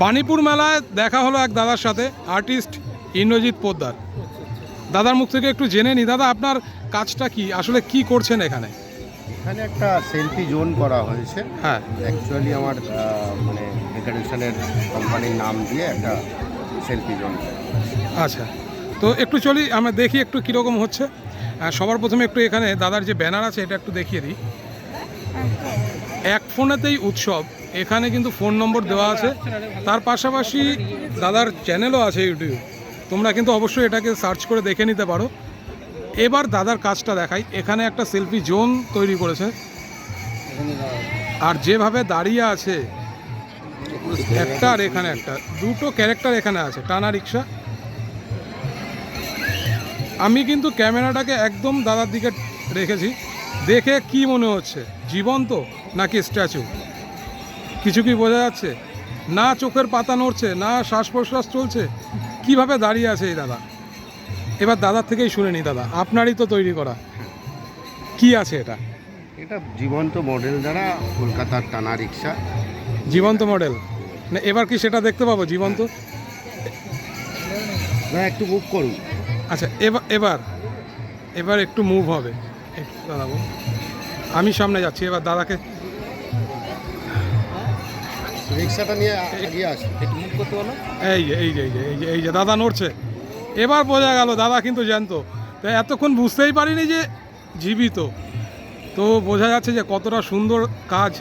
বাণীপুর মেলায় দেখা হলো এক দাদার সাথে আর্টিস্ট ইন্দ্রজিৎ পোদ্দার। দাদার মুখ থেকে একটু জেনে নি। দাদা আপনার কাজটা কি? আসলে কি করছেন এখানে? এখানে একটা সেলফি জোন করা হয়েছে। হ্যাঁ। অ্যাকচুয়ালি আমার মানে ডেকোরেশনের কোম্পানির নাম দিয়ে একটা সেলফি জোন। আচ্ছা। তো একটু চলি আমরা দেখি একটু কীরকম হচ্ছে। সবার প্রথমে একটু এখানে দাদার যে ব্যানার আছে এটা একটু দেখিয়ে দিই। এক ফোনেতেই উৎসব। এখানে কিন্তু ফোন নম্বর দেওয়া আছে। তার পাশাপাশি দাদার চ্যানেলও আছে ইউটিউব। তোমরা কিন্তু অবশ্যই এটাকে সার্চ করে দেখে নিতে পারো। এবার দাদার কাজটা দেখাই। এখানে একটা সেলফি জোন তৈরি করেছে। আর যেভাবে দাঁড়িয়ে আছে, একটা আর এখানে একটা। দুটো ক্যারেক্টার এখানে আছে, টানা রিক্সা। আমি কিন্তু ক্যামেরাটাকে একদম দাদার দিকে রেখেছি। দেখে কি মনে হচ্ছে? জীবন্ত নাকি স্ট্যাচু? কিছু কি বোঝা যাচ্ছে? না চোখের পাতা নড়ছে না শ্বাস প্রশ্বাস চলছে? কীভাবে দাঁড়িয়ে আছে এই দাদা? এবার দাদার থেকেই শুনে নি দাদা আপনারই তো তৈরি করা। কি আছে এটা? এটা জীবন্ত মডেল দ্বারা কলকাতার টানা রিক্সা। জীবন্ত মডেল? না এবার কি সেটা দেখতে পাবো জীবন্ত? না একটু বুক করুন। আচ্ছা এবার এবার এবার একটু মুভ হবে। দাঁড়াবো। আমি সামনে যাচ্ছি এবার দাদাকে রিক্সাটা নিয়ে এগিয়ে আসুন এই যে এই যে এই যে এই যে এই যে দাদা নড়ছে। এবার বোঝা গেল দাদা কিন্তু জানতো তাই এতক্ষণ বুঝতেই পারিনি যে জীবিত। তো বোঝা যাচ্ছে যে কতটা সুন্দর কাজ।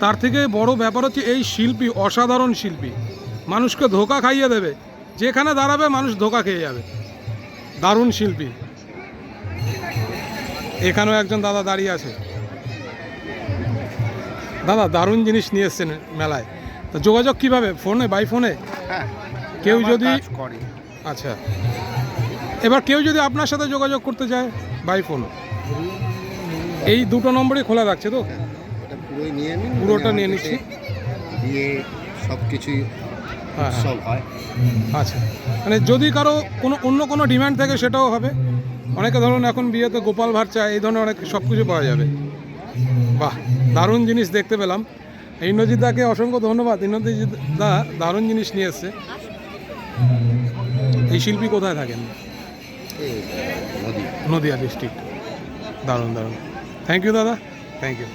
তার থেকে বড় ব্যাপার হচ্ছে এই শিল্পী অসাধারণ শিল্পী। মানুষকে ধোকা খাইয়ে দেবে। যেখানে দাঁড়াবে মানুষ ধোকা খেয়ে যাবে। দারুণ শিল্পী। এখানেও একজন দাদা দাঁড়িয়ে আছে। দাদা দারুণ জিনিস নিয়ে এসছেন মেলায়। তো যোগাযোগ কীভাবে? ফোনে? বাই ফোনে? হ্যাঁ কেউ যদি- আচ্ছা। এবার কেউ যদি আপনার সাথে যোগাযোগ করতে চায় বাই ফোন। এই দুটো নম্বরই খোলা রাখছে তো? পুরোটা মানে নিয়ে নিচ্ছি। দিয়ে সব কিছুই হ্যাঁ। হ্যাঁ হয়। আচ্ছা। মানে যদি কারও কোনো অন্য কোনো ডিমান্ড থাকে সেটাও হবে। অনেকে ধরুন এখন বিয়েতে গোপাল ভাট চায় এই ধরনের অনেক সব কিছু পাওয়া যাবে। বাহ দারুণ জিনিস দেখতে পেলাম। ইন্দ্রজিৎ দাকে অসংখ্য ধন্যবাদ। ইন্দ্রজিৎ দা দারুণ জিনিস নিয়ে এসছে। এই শিল্পী কোথায় থাকেন? নদিয়া। ডিস্ট্রিক্ট। দারুণ দারুণ। থ্যাংক ইউ দাদা। Thank you